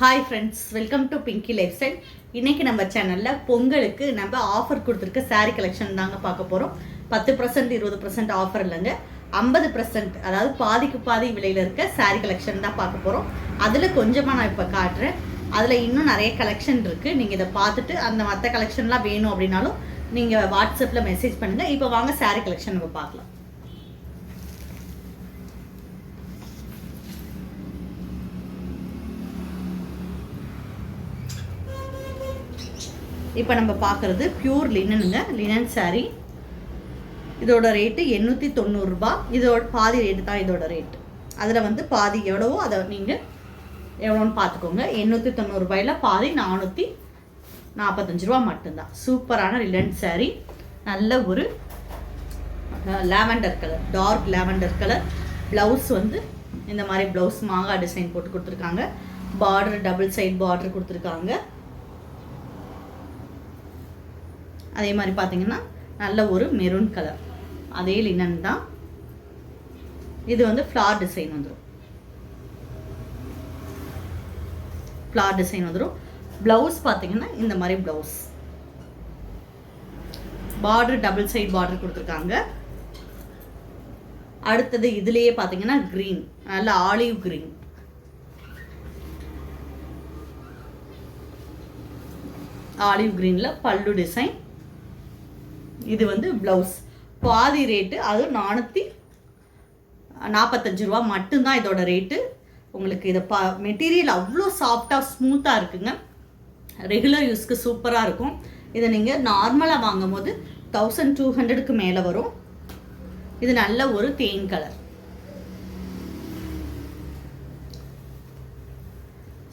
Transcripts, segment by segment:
Hi friends welcome to Pinky lifestyle இன்றைக்கி நம்ம சேனலில் பொங்கலுக்கு நம்ம ஆஃபர் கொடுத்துருக்க சாரீ கலெக்ஷன் தாங்க பார்க்க போகிறோம் பத்து பர்சன்ட் இருபது பர்சன்ட் ஆஃபர் இல்லைங்க. ஐம்பது பர்சன்ட் அதாவது பாதிக்கு பாதி விலையில் இருக்க சாரீ கலெக்ஷன் தான் பார்க்க போகிறோம் அதில் கொஞ்சமாக நான் இப்போ காட்டுறேன். அதில் இன்னும் நிறைய கலெக்ஷன் இருக்குது நீங்கள் இதை பார்த்துட்டு அந்த மற்ற கலெக்ஷன்லாம் வேணும் அப்படின்னாலும் நீங்கள் வாட்ஸ்அப்பில் மெசேஜ் பண்ணுங்கள் இப்போ வாங்க சாரீ கலெக்ஷன் நம்ம பார்க்கலாம். இப்போ நம்ம பார்க்குறது பியூர் லினனுங்க லினன் saree. இதோட ரேட்டு எண்ணூற்றி தொண்ணூறுரூபா இதோட பாதி ரேட்டு தான் இதோட ரேட்டு அதில் வந்து பாதி எவ்வளவோ அதை நீங்கள் எவ்வளோன்னு பார்த்துக்கோங்க எண்ணூற்றி தொண்ணூறுபாயில் பாதி நானூற்றி நாற்பத்தஞ்சு ரூபா மட்டும்தான். சூப்பரான லினன் saree. நல்ல ஒரு lavender colour dark lavender colour blouse வந்து இந்த மாதிரி ப்ளவுஸ் மாங்காய் டிசைன் போட்டு கொடுத்துருக்காங்க. பார்டர் டபுள் சைட் பார்டர் கொடுத்துருக்காங்க. அதே மாதிரி பார்த்தீங்கன்னா நல்ல ஒரு மெரூன் கலர் அதே லினன் தான். இது வந்து ஃப்ளார் டிசைன் வந்துடும் ஃப்ளார் டிசைன் வந்துடும் ப்ளவுஸ் பார்த்தீங்கன்னா இந்த மாதிரி blouse border double side border கொடுத்துருக்காங்க. அடுத்தது இதுலேயே பார்த்தீங்கன்னா க்ரீன் நல்ல ஆலிவ் க்ரீன் ஆலிவ் க்ரீனில் பல்லு டிசைன் இது வந்து ப்ளவுஸ் பாதி ரேட்டு அது நானூற்றி நாற்பத்தஞ்சு ரூபா மட்டும்தான் இதோட ரேட்டு உங்களுக்கு இதை பா மெட்டீரியல் அவ்வளோ சாஃப்டாக ஸ்மூத்தாக இருக்குங்க. ரெகுலர் யூஸ்க்கு சூப்பராக இருக்கும். இதை நீங்கள் நார்மலாக வாங்கும் போது தௌசண்ட் டூ ஹண்ட்ரடுக்கு மேலே வரும். இது நல்ல ஒரு தேன் கலர்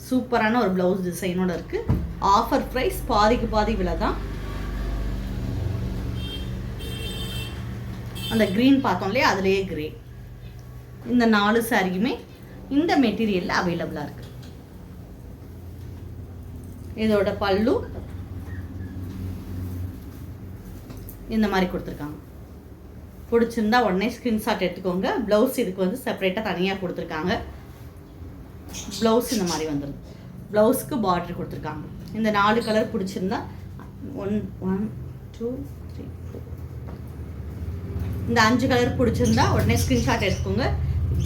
சூப்பரான ஒரு ப்ளவுஸ் டிசைனோட இருக்குது ஆஃபர் ப்ரைஸ் பாதிக்கு பாதி விலை தான் அந்த க்ரீன் பார்த்தோம் இல்லையா? அதுலேயே க்ரே இந்த நாலு சாரியுமே இந்த மெட்டீரியலில் அவைலபிளாக இருக்குது இதோட பல்லு இந்த மாதிரி கொடுத்துருக்காங்க. பிடிச்சிருந்தா உடனே ஸ்க்ரீன்ஷாட் எடுத்துக்கோங்க. ப்ளவுஸ் இதுக்கு வந்து செப்பரேட்டாக தனியாக கொடுத்துருக்காங்க. ப்ளவுஸ் இந்த மாதிரி வந்துடுது ப்ளவுஸ்க்கு பார்டர் கொடுத்துருக்காங்க. இந்த நாலு கலர் பிடிச்சிருந்தா ஒன் ஒன் டூ இந்த அஞ்சு கலர் பிடிச்சிருந்தா உடனே ஸ்க்ரீன்ஷாட் எடுத்துக்கோங்க.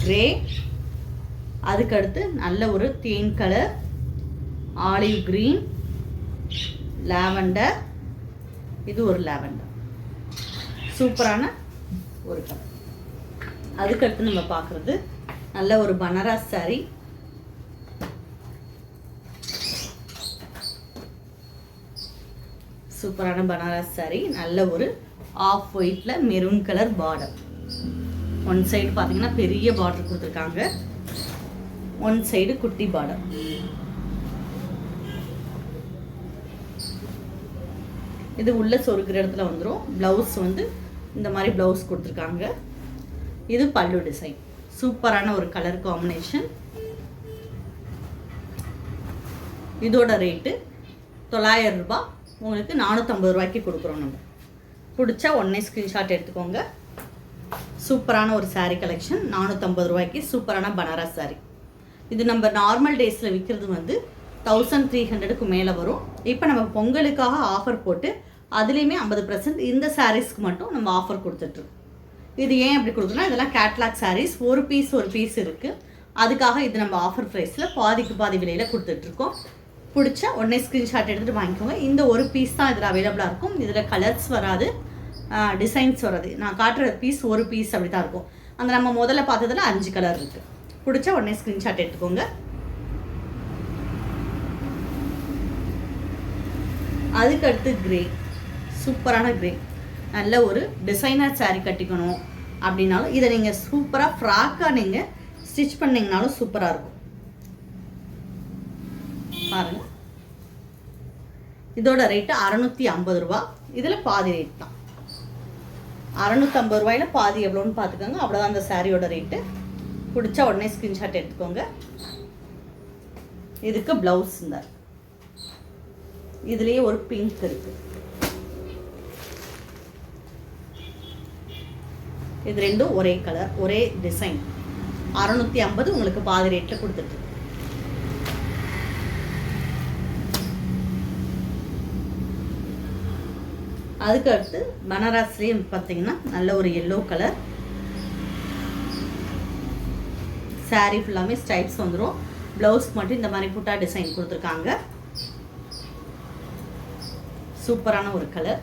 கிரே அதுக்கடுத்து நல்ல ஒரு தேன் கலர் ஆலிவ் க்ரீன் லாவெண்டர் இது ஒரு லாவெண்டர் சூப்பரான ஒரு கலர் அதுக்கடுத்து நம்ம பார்க்குறது நல்ல ஒரு பனாரஸ் சாரீ சூப்பரான பனாரஸ் saree நல்ல ஒரு ஆஃப் ஒயிட்டில் maroon colour border one side பார்த்தீங்கன்னா பெரிய பார்டர் கொடுத்துருக்காங்க. ஒன் சைடு குட்டி பார்டர் இது உள்ள சொருக்கிற இடத்துல வந்துடும் ப்ளவுஸ் வந்து இந்த மாதிரி ப்ளவுஸ் கொடுத்துருக்காங்க. இது பல்லு டிசைன் சூப்பரான ஒரு கலர் காம்பினேஷன் இதோட ரேட்டு தொள்ளாயிரம் ரூபாய் உங்களுக்கு நானூற்றம்பது ரூபாய்க்கு கொடுக்குறோம் நம்ம. பிடிச்சா உடனே ஸ்க்ரீன்ஷாட் எடுத்துக்கோங்க. சூப்பரான ஒரு சாரீ கலெக்ஷன் நானூற்றம்பது ரூபாய்க்கு சூப்பரான பனாரஸ் சாரீ இது நம்ம நார்மல் டேஸில் விற்கிறது வந்து தௌசண்ட் த்ரீ ஹண்ட்ரடுக்கு மேலே வரும். இப்போ நம்ம பொங்கலுக்காக ஆஃபர் போட்டு அதுலேயுமே ஐம்பது பர்சன்ட் இந்த சாரீஸ்க்கு மட்டும் நம்ம ஆஃபர் கொடுத்துட்ருக்கோம் இது ஏன் அப்படி கொடுக்குறோம்னா இதெல்லாம் கேட்லாக் சாரீஸ் ஒரு பீஸ் ஒரு பீஸ் இருக்குது அதுக்காக இது நம்ம ஆஃபர் ப்ரைஸில் பாதிக்கு பாதி விலையில் கொடுத்துட்ருக்கோம் பிடிச்சா உடனே ஸ்க்ரீன்ஷாட் எடுத்துகிட்டு வாங்கிக்கோங்க. இந்த ஒரு பீஸ் தான் இதில் அவைலபிளாக இருக்கும். இதில் கலர்ஸ் வராது. டிசைன்ஸ் வராது. நான் காட்டுற பீஸ் ஒரு பீஸ் அப்படி தான் இருக்கும். அந்த நம்ம முதல்ல பார்த்ததில் அஞ்சு கலர் இருக்குது பிடிச்சா உடனே ஸ்க்ரீன்ஷாட் எடுத்துக்கோங்க. அதுக்கடுத்து கிரே சூப்பரான கிரே நல்ல ஒரு டிசைனர் சாரீ கட்டிக்கணும் அப்படின்னாலும் இதை நீங்கள் சூப்பராக ஃப்ராக்காக நீங்கள் ஸ்டிச் பண்ணிங்கனாலும் சூப்பராக இருக்கும். பாருங்கள் இதோட ரேட்டு அறநூற்றி ஐம்பது ரூபா. இதில் பாதி ரேட் தான். அறநூற்றம்பது ரூபாயில் பாதி எவ்வளோன்னு பார்த்துக்கோங்க அவ்வளோதான் அந்த சாரியோட ரேட்டு பிடிச்சா உடனே ஸ்க்ரீன்ஷாட் எடுத்துக்கோங்க. இதுக்கு ப்ளவுஸ் இந்த. இதுலேயே ஒரு பிங்க் இருக்குது இது ரெண்டும் ஒரே கலர் ஒரே டிசைன் அறநூற்றி ஐம்பது உங்களுக்கு பாதி ரேட்டில் கொடுத்துட்டு அதுக்கு அடுத்து பனாரஸ்லேயே பார்த்தீங்கன்னா நல்ல ஒரு எல்லோ கலர் saree ஃபுல்லாமே ஸ்டைப்ஸ் வந்துடும் ப்ளவுஸ்க்கு மட்டும் இந்த மாதிரி புட்டா டிசைன் கொடுத்துருக்காங்க. சூப்பரான ஒரு கலர்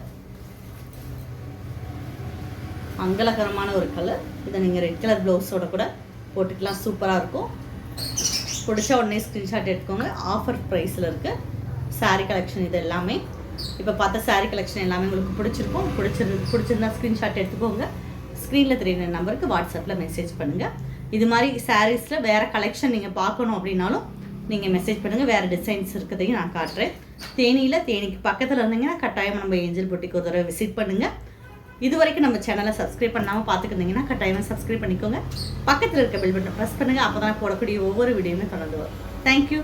மங்களகரமான ஒரு கலர் இதை நீங்கள் ரெட் கலர் ப்ளவுஸோட கூட போட்டுக்கலாம். சூப்பராக இருக்கும். பிடிச்ச உடனே ஸ்க்ரீன்ஷாட் எடுத்துக்கோங்க. ஆஃபர் ப்ரைஸில் இருக்குது saree கலெக்ஷன் இது எல்லாமே. இப்போ பார்த்த சாரீ கலெக்ஷன் எல்லாமே உங்களுக்கு பிடிச்சிருக்கும். பிடிச்சிரு பிடிச்சிருந்தா ஸ்க்ரீன்ஷாட் எடுத்துக்கோங்க. ஸ்க்ரீனில் தெரியுற நம்பருக்கு வாட்ஸ்அப்பில் மெசேஜ் பண்ணுங்கள் இது மாதிரி சாரீஸில் வேறு கலெக்ஷன் நீங்கள் பார்க்கணும் அப்படின்னாலும் நீங்கள் மெசேஜ் பண்ணுங்கள் வேறு டிசைன்ஸ் இருக்கிறதையும் நான் காட்டுறேன். தேனியில் தேனிக்கு பக்கத்தில் இருந்தீங்கன்னா கட்டாயம் நம்ம ஏஞ்சல் பொட்டிக்கு ஒரு தடவை விசிட் பண்ணுங்கள் இது வரைக்கும் நம்ம சேனலை சப்ஸ்கிரைப் பண்ணாமல் பார்த்துக்கிருந்தீங்கன்னா கட்டாயமாக சப்ஸ்கிரைப் பண்ணிக்கோங்க. பக்கத்தில் இருக்க பெல் பட்டன் ப்ரெஸ் பண்ணுங்கள் அப்போ தான் போடக்கூடிய ஒவ்வொரு வீடியோவுமே தொடர்ந்து வரும். தேங்க்யூ